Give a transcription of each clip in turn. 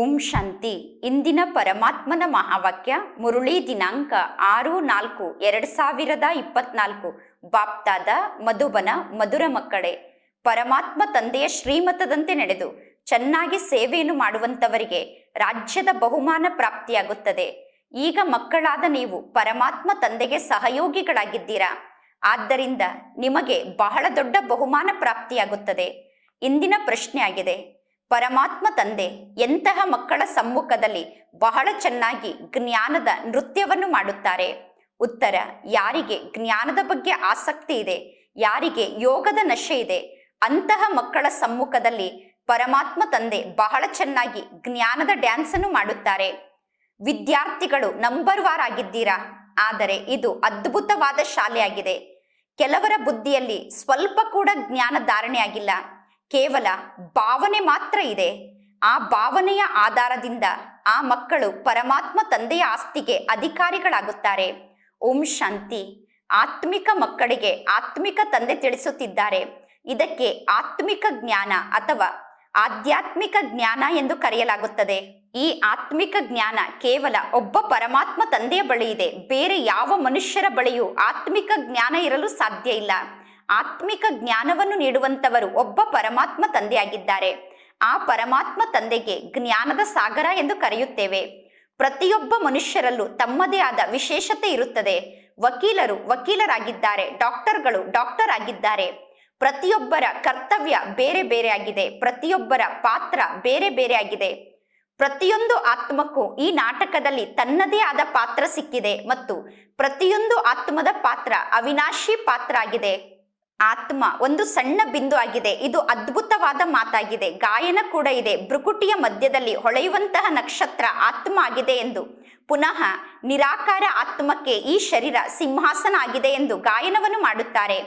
ಓಂ ಶಾಂತಿ. ಇಂದಿನ ಪರಮಾತ್ಮನ ಮಹಾವಾಕ್ಯ ಮುರುಳಿ ದಿನಾಂಕ ಆರು ನಾಲ್ಕು ಎರಡು ಸಾವಿರದ ಇಪ್ಪತ್ನಾಲ್ಕು. ಬಾಪ್ತಾದ ಮಧುಬನ ಮಧುರ ಮಕ್ಕಳೇ, ಪರಮಾತ್ಮ ತಂದೆಯ ಶ್ರೀಮತದಂತೆ ನಡೆದು ಚೆನ್ನಾಗಿ ಸೇವೆಯನ್ನು ಮಾಡುವಂತವರಿಗೆ ರಾಜ್ಯದ ಬಹುಮಾನ ಪ್ರಾಪ್ತಿಯಾಗುತ್ತದೆ. ಈಗ ಮಕ್ಕಳಾದ ನೀವು ಪರಮಾತ್ಮ ತಂದೆಗೆ ಸಹಯೋಗಿಗಳಾಗಿದ್ದೀರಾ? ಆದ್ದರಿಂದ ನಿಮಗೆ ಬಹಳ ದೊಡ್ಡ ಬಹುಮಾನ ಪ್ರಾಪ್ತಿಯಾಗುತ್ತದೆ. ಇಂದಿನ ಪ್ರಶ್ನೆ ಆಗಿದೆ ಪರಮಾತ್ಮ ತಂದೆ ಎಂತಹ ಮಕ್ಕಳ ಸಮ್ಮುಖದಲ್ಲಿ ಬಹಳ ಚೆನ್ನಾಗಿ ಜ್ಞಾನದ ನೃತ್ಯವನ್ನು ಮಾಡುತ್ತಾರೆ. ಉತ್ತರ, ಯಾರಿಗೆ ಜ್ಞಾನದ ಬಗ್ಗೆ ಆಸಕ್ತಿ ಇದೆ, ಯಾರಿಗೆ ಯೋಗದ ನಶೆ ಇದೆ, ಅಂತಹ ಮಕ್ಕಳ ಸಮ್ಮುಖದಲ್ಲಿ ಪರಮಾತ್ಮ ತಂದೆ ಬಹಳ ಚೆನ್ನಾಗಿ ಜ್ಞಾನದ ಡ್ಯಾನ್ಸ್ ಅನ್ನು ಮಾಡುತ್ತಾರೆ. ವಿದ್ಯಾರ್ಥಿಗಳು ನಂಬರ್ ವಾರ್ ಆಗಿದ್ದೀರಾ? ಆದರೆ ಇದು ಅದ್ಭುತವಾದ ಶಾಲೆಯಾಗಿದೆ. ಕೆಲವರ ಬುದ್ಧಿಯಲ್ಲಿ ಸ್ವಲ್ಪ ಕೂಡ ಜ್ಞಾನ ಧಾರಣೆ ಆಗಿಲ್ಲ. ಕೇವಲ ಭಾವನೆ ಮಾತ್ರ ಇದೆ. ಆ ಭಾವನೆಯ ಆಧಾರದಿಂದ ಆ ಮಕ್ಕಳು ಪರಮಾತ್ಮ ತಂದೆಯ ಆಸ್ತಿಗೆ ಅಧಿಕಾರಿಗಳಾಗುತ್ತಾರೆ. ಓಂ ಶಾಂತಿ. ಆತ್ಮಿಕ ಮಕ್ಕಳಿಗೆ ಆತ್ಮಿಕ ತಂದೆ ತಿಳಿಸುತ್ತಿದ್ದಾರೆ. ಇದಕ್ಕೆ ಆತ್ಮಿಕ ಜ್ಞಾನ ಅಥವಾ ಆಧ್ಯಾತ್ಮಿಕ ಜ್ಞಾನ ಎಂದು ಕರೆಯಲಾಗುತ್ತದೆ. ಈ ಆತ್ಮಿಕ ಜ್ಞಾನ ಕೇವಲ ಒಬ್ಬ ಪರಮಾತ್ಮ ತಂದೆಯ ಬಳಿ ಇದೆ. ಬೇರೆ ಯಾವ ಮನುಷ್ಯರ ಬಳಿಯೂ ಆತ್ಮಿಕ ಜ್ಞಾನ ಇರಲು ಸಾಧ್ಯ ಇಲ್ಲ. ಆತ್ಮಿಕ ಜ್ಞಾನವನ್ನು ನೀಡುವಂತವರು ಒಬ್ಬ ಪರಮಾತ್ಮ ತಂದೆಯಾಗಿದ್ದಾರೆ. ಆ ಪರಮಾತ್ಮ ತಂದೆಗೆ ಜ್ಞಾನದ ಸಾಗರ ಎಂದು ಕರೆಯುತ್ತೇವೆ. ಪ್ರತಿಯೊಬ್ಬ ಮನುಷ್ಯರಲ್ಲೂ ತಮ್ಮದೇ ಆದ ವಿಶೇಷತೆ ಇರುತ್ತದೆ. ವಕೀಲರು ವಕೀಲರಾಗಿದ್ದಾರೆ, ಡಾಕ್ಟರ್ಗಳು ಡಾಕ್ಟರ್ ಆಗಿದ್ದಾರೆ ಪ್ರತಿಯೊಬ್ಬರ ಕರ್ತವ್ಯ ಬೇರೆ ಬೇರೆ ಆಗಿದೆ, ಪ್ರತಿಯೊಬ್ಬರ ಪಾತ್ರ ಬೇರೆ ಬೇರೆ ಆಗಿದೆ. ಪ್ರತಿಯೊಂದು ಆತ್ಮಕ್ಕೂ ಈ ನಾಟಕದಲ್ಲಿ ತನ್ನದೇ ಆದ ಪಾತ್ರ ಸಿಕ್ಕಿದೆ ಮತ್ತು ಪ್ರತಿಯೊಂದು ಆತ್ಮದ ಪಾತ್ರ ಅವಿನಾಶಿ ಪಾತ್ರ ಆಗಿದೆ. ಆತ್ಮ ಒಂದು ಸಣ್ಣ ಬಿಂದು ಆಗಿದೆ. ಇದು ಅದ್ಭುತವಾದ ಮಾತಾಗಿದೆ. ಗಾಯನ ಕೂಡ ಇದೆ. ಭೃಕುಟಿಯ ಮಧ್ಯದಲ್ಲಿ ಹೊಳೆಯುವಂತಹ ನಕ್ಷತ್ರ ಆತ್ಮ ಆಗಿದೆ ಎಂದು. ಪುನಃ ನಿರಾಕಾರ ಆತ್ಮಕ್ಕೆ ಈ ಶರೀರ ಸಿಂಹಾಸನ ಆಗಿದೆ ಎಂದು ಗಾಯನವನ್ನು ಮಾಡುತ್ತಾರೆ.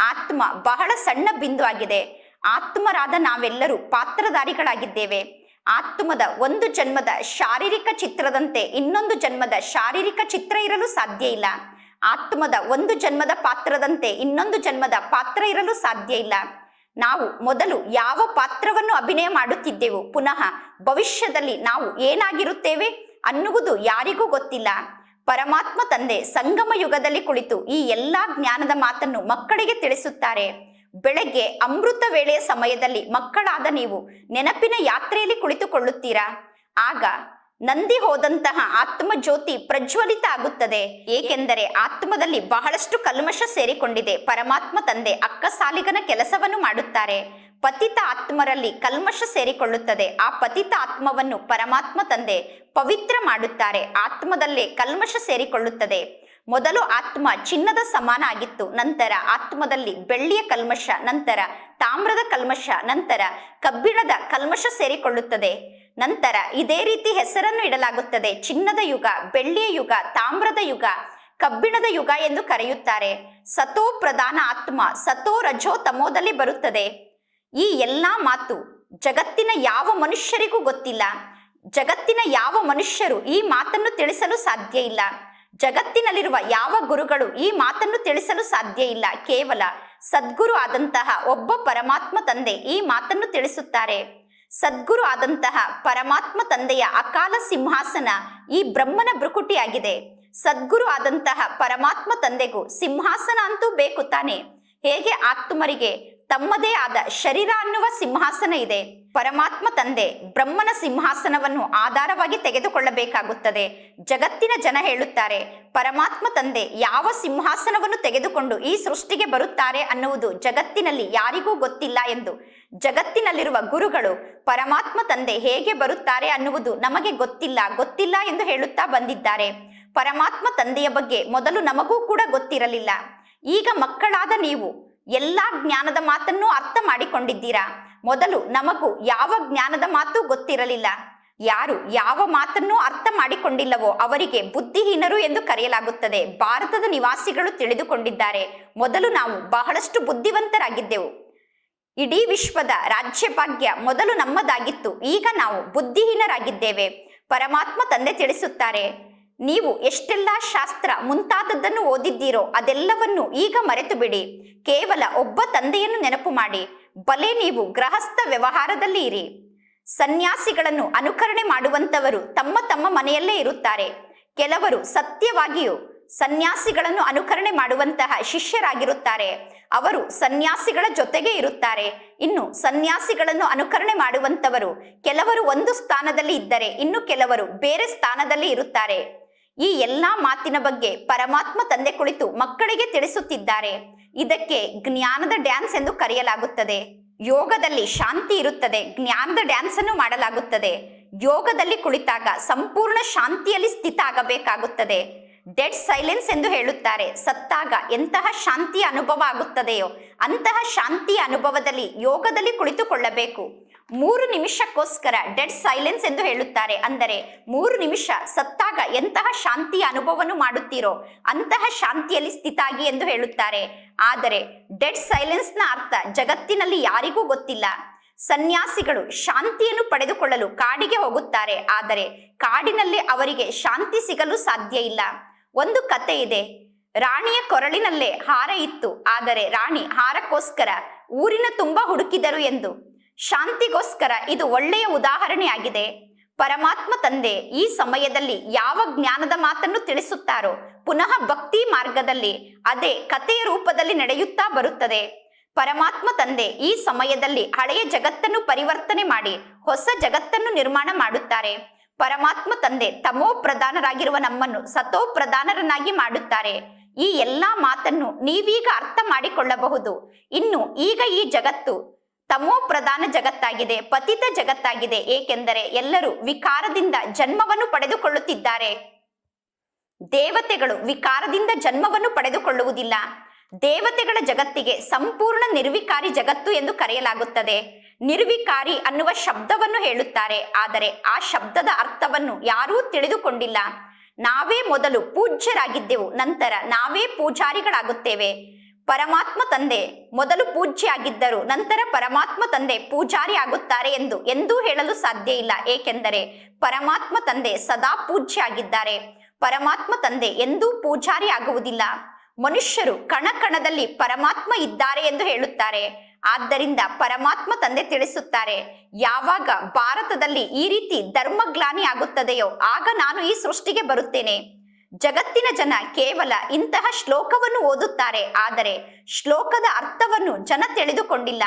ಆತ್ಮ ಬಹಳ ಸಣ್ಣ ಬಿಂದು ಆಗಿದೆ. ಆತ್ಮರಾದ ನಾವೆಲ್ಲರೂ ಪಾತ್ರಧಾರಿಗಳಾಗಿದ್ದೇವೆ. ಆತ್ಮದ ಒಂದು ಜನ್ಮದ ಶಾರೀರಿಕ ಚಿತ್ರದಂತೆ ಇನ್ನೊಂದು ಜನ್ಮದ ಶಾರೀರಿಕ ಚಿತ್ರ ಇರಲು ಸಾಧ್ಯ ಇಲ್ಲ. ಆತ್ಮದ ಒಂದು ಜನ್ಮದ ಪಾತ್ರದಂತೆ ಇನ್ನೊಂದು ಜನ್ಮದ ಪಾತ್ರ ಇರಲು ಸಾಧ್ಯ ಇಲ್ಲ. ನಾವು ಮೊದಲು ಯಾವ ಪಾತ್ರವನ್ನು ಅಭಿನಯ ಮಾಡುತ್ತಿದ್ದೆವು, ಪುನಃ ಭವಿಷ್ಯದಲ್ಲಿ ನಾವು ಏನಾಗಿರುತ್ತೇವೆ ಅನ್ನುವುದು ಯಾರಿಗೂ ಗೊತ್ತಿಲ್ಲ. ಪರಮಾತ್ಮ ತಂದೆ ಸಂಗಮ ಯುಗದಲ್ಲಿ ಕುಳಿತು ಈ ಎಲ್ಲಾ ಜ್ಞಾನದ ಮಾತನ್ನು ಮಕ್ಕಳಿಗೆ ತಿಳಿಸುತ್ತಾರೆ. ಬೆಳಗ್ಗೆ ಅಮೃತ ವೇಳೆಯ ಸಮಯದಲ್ಲಿ ಮಕ್ಕಳಾದ ನೀವು ನೆನಪಿನ ಯಾತ್ರೆಯಲ್ಲಿ ಕುಳಿತುಕೊಳ್ಳುತ್ತೀರಾ? ಆಗ ನಂದಿ ಹೋದಂತಹ ಆತ್ಮ ಜ್ಯೋತಿ ಪ್ರಜ್ವಲಿತ ಆಗುತ್ತದೆ. ಏಕೆಂದರೆ ಆತ್ಮದಲ್ಲಿ ಬಹಳಷ್ಟು ಕಲ್ಮಶ ಸೇರಿಕೊಂಡಿದೆ. ಪರಮಾತ್ಮ ತಂದೆ ಅಕ್ಕ ಸಾಲಿಗನ ಕೆಲಸವನ್ನು ಮಾಡುತ್ತಾರೆ. ಪತಿತ ಆತ್ಮರಲ್ಲಿ ಕಲ್ಮಶ ಸೇರಿಕೊಳ್ಳುತ್ತದೆ. ಆ ಪತಿತ ಆತ್ಮವನ್ನು ಪರಮಾತ್ಮ ತಂದೆ ಪವಿತ್ರ ಮಾಡುತ್ತಾರೆ. ಆತ್ಮದಲ್ಲೇ ಕಲ್ಮಶ ಸೇರಿಕೊಳ್ಳುತ್ತದೆ. ಮೊದಲು ಆತ್ಮ ಚಿನ್ನದ ಸಮಾನ ಆಗಿತ್ತು, ನಂತರ ಆತ್ಮದಲ್ಲಿ ಬೆಳ್ಳಿಯ ಕಲ್ಮಶ, ನಂತರ ತಾಮ್ರದ ಕಲ್ಮಶ, ನಂತರ ಕಬ್ಬಿಣದ ಕಲ್ಮಶ ಸೇರಿಕೊಳ್ಳುತ್ತದೆ. ನಂತರ ಇದೇ ರೀತಿ ಹೆಸರನ್ನು ಇಡಲಾಗುತ್ತದೆ. ಚಿನ್ನದ ಯುಗ, ಬೆಳ್ಳಿಯ ಯುಗ, ತಾಮ್ರದ ಯುಗ, ಕಬ್ಬಿಣದ ಯುಗ ಎಂದು ಕರೆಯುತ್ತಾರೆ. ಸತೋ ಪ್ರಧಾನ ಆತ್ಮ, ಸತೋ ರಜೋ ತಮೋದಲ್ಲಿ ಬರುತ್ತದೆ. ಈ ಎಲ್ಲಾ ಮಾತು ಜಗತ್ತಿನ ಯಾವ ಮನುಷ್ಯರಿಗೂ ಗೊತ್ತಿಲ್ಲ. ಜಗತ್ತಿನ ಯಾವ ಮನುಷ್ಯರು ಈ ಮಾತನ್ನು ತಿಳಿಸಲು ಸಾಧ್ಯ ಇಲ್ಲ. ಜಗತ್ತಿನಲ್ಲಿರುವ ಯಾವ ಗುರುಗಳು ಈ ಮಾತನ್ನು ತಿಳಿಸಲು ಸಾಧ್ಯ ಇಲ್ಲ. ಕೇವಲ ಸದ್ಗುರು ಆದಂತಹ ಒಬ್ಬ ಪರಮಾತ್ಮ ತಂದೆ ಈ ಮಾತನ್ನು ತಿಳಿಸುತ್ತಾರೆ. ಸದ್ಗುರು ಆದಂತಹ ಪರಮಾತ್ಮ ತಂದೆಯ ಅಕಾಲ ಸಿಂಹಾಸನ ಈ ಬ್ರಹ್ಮನ ಭೃಕುಟಿಯಾಗಿದೆ ಸದ್ಗುರು ಆದಂತಹ ಪರಮಾತ್ಮ ತಂದೆಗೂ ಸಿಂಹಾಸನ ಅಂತೂ ಬೇಕು ತಾನೆ. ಹೇಗೆ ಆತ್ಮರಿಗೆ ತಮ್ಮದೇ ಆದ ಶರೀರ ಅನ್ನುವ ಸಿಂಹಾಸನ ಇದೆ. ಪರಮಾತ್ಮ ತಂದೆ ಬ್ರಹ್ಮನ ಸಿಂಹಾಸನವನ್ನು ಆಧಾರವಾಗಿ ತೆಗೆದುಕೊಳ್ಳಬೇಕಾಗುತ್ತದೆ. ಜಗತ್ತಿನ ಜನ ಹೇಳುತ್ತಾರೆ, ಪರಮಾತ್ಮ ತಂದೆ ಯಾವ ಸಿಂಹಾಸನವನ್ನು ತೆಗೆದುಕೊಂಡು ಈ ಸೃಷ್ಟಿಗೆ ಬರುತ್ತಾರೆ ಅನ್ನುವುದು ಜಗತ್ತಿನಲ್ಲಿ ಯಾರಿಗೂ ಗೊತ್ತಿಲ್ಲ ಎಂದು. ಜಗತ್ತಿನಲ್ಲಿರುವ ಗುರುಗಳು ಪರಮಾತ್ಮ ತಂದೆ ಹೇಗೆ ಬರುತ್ತಾರೆ ಅನ್ನುವುದು ನಮಗೆ ಗೊತ್ತಿಲ್ಲ ಗೊತ್ತಿಲ್ಲ ಎಂದು ಹೇಳುತ್ತಾ ಬಂದಿದ್ದಾರೆ. ಪರಮಾತ್ಮ ತಂದೆಯ ಬಗ್ಗೆ ಮೊದಲು ನಮಗೂ ಕೂಡ ಗೊತ್ತಿರಲಿಲ್ಲ. ಈಗ ಮಕ್ಕಳಾದ ನೀವು ಎಲ್ಲಾ ಜ್ಞಾನದ ಮಾತನ್ನು ಅರ್ಥ ಮಾಡಿಕೊಂಡಿದ್ದೀರಾ? ಮೊದಲು ನಮಗೂ ಯಾವ ಜ್ಞಾನದ ಮಾತು ಗೊತ್ತಿರಲಿಲ್ಲ. ಯಾರು ಯಾವ ಮಾತನ್ನು ಅರ್ಥ ಮಾಡಿಕೊಂಡಿಲ್ಲವೋ ಅವರಿಗೆ ಬುದ್ಧಿಹೀನರು ಎಂದು ಕರೆಯಲಾಗುತ್ತದೆ. ಭಾರತದ ನಿವಾಸಿಗಳು ತಿಳಿದುಕೊಂಡಿದ್ದಾರೆ. ಮೊದಲು ನಾವು ಬಹಳಷ್ಟು ಬುದ್ಧಿವಂತರಾಗಿದ್ದೆವು. ಇಡೀ ವಿಶ್ವದ ರಾಜ್ಯಭಾಗ್ಯ ಮೊದಲು ನಮ್ಮದಾಗಿತ್ತು. ಈಗ ನಾವು ಬುದ್ಧಿಹೀನರಾಗಿದ್ದೇವೆ. ಪರಮಾತ್ಮ ತಂದೆ ತಿಳಿಸುತ್ತಾರೆ. ನೀವು ಎಷ್ಟೆಲ್ಲ ಶಾಸ್ತ್ರ ಮುಂತಾದದ್ದನ್ನು ಓದಿದ್ದೀರೋ ಅದೆಲ್ಲವನ್ನು ಈಗ ಮರೆತು ಬಿಡಿ ಕೇವಲ ಒಬ್ಬ ತಂದೆಯನ್ನು ನೆನಪು ಮಾಡಿ. ಬಲೆ ನೀವು ಗೃಹಸ್ಥ ವ್ಯವಹಾರದಲ್ಲಿ ಇರಿ. ಸನ್ಯಾಸಿಗಳನ್ನು ಅನುಕರಣೆ ಮಾಡುವಂತವರು ತಮ್ಮ ತಮ್ಮ ಮನೆಯಲ್ಲೇ ಇರುತ್ತಾರೆ. ಕೆಲವರು ಸತ್ಯವಾಗಿಯೂ ಸನ್ಯಾಸಿಗಳನ್ನು ಅನುಕರಣೆ ಮಾಡುವಂತಹ ಶಿಷ್ಯರಾಗಿರುತ್ತಾರೆ. ಅವರು ಸನ್ಯಾಸಿಗಳ ಜೊತೆಗೆ ಇರುತ್ತಾರೆ. ಇನ್ನು ಸನ್ಯಾಸಿಗಳನ್ನು ಅನುಕರಣೆ ಮಾಡುವಂತವರು ಕೆಲವರು ಒಂದು ಸ್ಥಾನದಲ್ಲಿ ಇದ್ದರೆ ಇನ್ನು ಕೆಲವರು ಬೇರೆ ಸ್ಥಾನದಲ್ಲಿ ಇರುತ್ತಾರೆ. ಈ ಎಲ್ಲಾ ಮಾತಿನ ಬಗ್ಗೆ ಪರಮಾತ್ಮ ತಂದೆ ಕುಳಿತು ಮಕ್ಕಳಿಗೆ ತಿಳಿಸುತ್ತಿದ್ದಾರೆ. ಇದಕ್ಕೆ ಜ್ಞಾನದ ಡ್ಯಾನ್ಸ್ ಎಂದು ಕರೆಯಲಾಗುತ್ತದೆ. ಯೋಗದಲ್ಲಿ ಶಾಂತಿ ಇರುತ್ತದೆ. ಜ್ಞಾನದ ಡ್ಯಾನ್ಸ್ ಅನ್ನು ಮಾಡಲಾಗುತ್ತದೆ. ಯೋಗದಲ್ಲಿ ಕುಳಿತಾಗ ಸಂಪೂರ್ಣ ಶಾಂತಿಯಲ್ಲಿ ಸ್ಥಿತ ಆಗಬೇಕಾಗುತ್ತದೆ. ಡೆಡ್ ಸೈಲೆನ್ಸ್ ಎಂದು ಹೇಳುತ್ತಾರೆ. ಸತ್ತಾಗ ಎಂತಹ ಶಾಂತಿಯ ಅನುಭವ ಆಗುತ್ತದೆಯೋ, ಅಂತಹ ಶಾಂತಿಯ ಅನುಭವದಲ್ಲಿ ಯೋಗದಲ್ಲಿ ಕುಳಿತುಕೊಳ್ಳಬೇಕು. ಮೂರು ನಿಮಿಷಕ್ಕೋಸ್ಕರ ಡೆಡ್ ಸೈಲೆನ್ಸ್ ಎಂದು ಹೇಳುತ್ತಾರೆ. ಅಂದರೆ ಮೂರು ನಿಮಿಷ ಸತ್ತಾಗ ಎಂತಹ ಶಾಂತಿಯ ಅನುಭವವನ್ನು ಮಾಡುತ್ತೀರೋ ಅಂತಹ ಶಾಂತಿಯಲ್ಲಿ ಸ್ಥಿತಾಗಿ ಎಂದು ಹೇಳುತ್ತಾರೆ. ಆದರೆ ಡೆಡ್ ಸೈಲೆನ್ಸ್ನ ಅರ್ಥ ಜಗತ್ತಿನಲ್ಲಿ ಯಾರಿಗೂ ಗೊತ್ತಿಲ್ಲ. ಸನ್ಯಾಸಿಗಳು ಶಾಂತಿಯನ್ನು ಪಡೆದುಕೊಳ್ಳಲು ಕಾಡಿಗೆ ಹೋಗುತ್ತಾರೆ. ಆದರೆ ಕಾಡಿನಲ್ಲಿ ಅವರಿಗೆ ಶಾಂತಿ ಸಿಗಲು ಸಾಧ್ಯ ಇಲ್ಲ. ಒಂದು ಕತೆ ಇದೆ. ರಾಣಿಯ ಕೊರಳಿನಲ್ಲೇ ಹಾರ ಇತ್ತು. ಆದರೆ ರಾಣಿ ಹಾರಕ್ಕೋಸ್ಕರ ಊರಿನ ತುಂಬಾ ಹುಡುಕಿದರು ಎಂದು. ಶಾಂತಿಗೋಸ್ಕರ ಇದು ಒಳ್ಳೆಯ ಉದಾಹರಣೆಯಾಗಿದೆ. ಪರಮಾತ್ಮ ತಂದೆ ಈ ಸಮಯದಲ್ಲಿ ಯಾವ ಜ್ಞಾನದ ಮಾತನ್ನು ತಿಳಿಸುತ್ತಾರೋ, ಪುನಃ ಭಕ್ತಿ ಮಾರ್ಗದಲ್ಲಿ ಅದೇ ಕಥೆಯ ರೂಪದಲ್ಲಿ ನಡೆಯುತ್ತಾ ಬರುತ್ತದೆ. ಪರಮಾತ್ಮ ತಂದೆ ಈ ಸಮಯದಲ್ಲಿ ಹಳೆಯ ಜಗತ್ತನ್ನು ಪರಿವರ್ತನೆ ಮಾಡಿ ಹೊಸ ಜಗತ್ತನ್ನು ನಿರ್ಮಾಣ ಮಾಡುತ್ತಾರೆ. ಪರಮಾತ್ಮ ತಂದೆ ತಮೋ ಪ್ರಧಾನರಾಗಿರುವ ನಮ್ಮನ್ನು ಸತೋ ಪ್ರಧಾನರನ್ನಾಗಿ ಮಾಡುತ್ತಾರೆ. ಈ ಎಲ್ಲಾ ಮಾತನ್ನು ನೀವೀಗ ಅರ್ಥ ಮಾಡಿಕೊಳ್ಳಬಹುದು. ಇನ್ನು ಈಗ ಈ ಜಗತ್ತು ತಮೋ ಪ್ರಧಾನ ಜಗತ್ತಾಗಿದೆ, ಪತಿತ ಜಗತ್ತಾಗಿದೆ, ಏಕೆಂದರೆ ಎಲ್ಲರೂ ವಿಕಾರದಿಂದ ಜನ್ಮವನ್ನು ಪಡೆದುಕೊಳ್ಳುತ್ತಿದ್ದಾರೆ. ದೇವತೆಗಳು ವಿಕಾರದಿಂದ ಜನ್ಮವನ್ನು ಪಡೆದುಕೊಳ್ಳುವುದಿಲ್ಲ. ದೇವತೆಗಳ ಜಗತ್ತಿಗೆ ಸಂಪೂರ್ಣ ನಿರ್ವಿಕಾರಿ ಜಗತ್ತು ಎಂದು ಕರೆಯಲಾಗುತ್ತದೆ. ನಿರ್ವಿಕಾರಿ ಅನ್ನುವ ಶಬ್ದವನ್ನು ಹೇಳುತ್ತಾರೆ, ಆದರೆ ಆ ಶಬ್ದದ ಅರ್ಥವನ್ನು ಯಾರೂ ತಿಳಿದುಕೊಂಡಿಲ್ಲ. ನಾವೇ ಮೊದಲು ಪೂಜ್ಯರಾಗಿದ್ದೆವು, ನಂತರ ನಾವೇ ಪೂಜಾರಿಗಳಾಗುತ್ತೇವೆ. ಪರಮಾತ್ಮ ತಂದೆ ಮೊದಲು ಪೂಜ್ಯ ಆಗಿದ್ದರು ನಂತರ ಪರಮಾತ್ಮ ತಂದೆ ಪೂಜಾರಿ ಆಗುತ್ತಾರೆ ಎಂದು ಎಂದೂ ಹೇಳಲು ಸಾಧ್ಯ ಇಲ್ಲ. ಏಕೆಂದರೆ ಪರಮಾತ್ಮ ತಂದೆ ಸದಾ ಪೂಜ್ಯ ಆಗಿದ್ದಾರೆ ಪರಮಾತ್ಮ ತಂದೆ ಎಂದೂ ಪೂಜಾರಿ ಆಗುವುದಿಲ್ಲ ಮನುಷ್ಯರು ಕಣ ಕಣದಲ್ಲಿ ಪರಮಾತ್ಮ ಇದ್ದಾರೆ ಎಂದು ಹೇಳುತ್ತಾರೆ. ಆದ್ದರಿಂದ ಪರಮಾತ್ಮ ತಂದೆ ತಿಳಿಸುತ್ತಾರೆ, ಯಾವಾಗ ಭಾರತದಲ್ಲಿ ಈ ರೀತಿ ಧರ್ಮಗ್ಲಾನಿ ಆಗುತ್ತದೆಯೋ ಆಗ ನಾನು ಈ ಸೃಷ್ಟಿಗೆ ಬರುತ್ತೇನೆ. ಜಗತ್ತಿನ ಜನ ಕೇವಲ ಇಂತಹ ಶ್ಲೋಕವನ್ನು ಓದುತ್ತಾರೆ. ಆದರೆ ಶ್ಲೋಕದ ಅರ್ಥವನ್ನು ಜನ ತಿಳಿದುಕೊಂಡಿಲ್ಲ.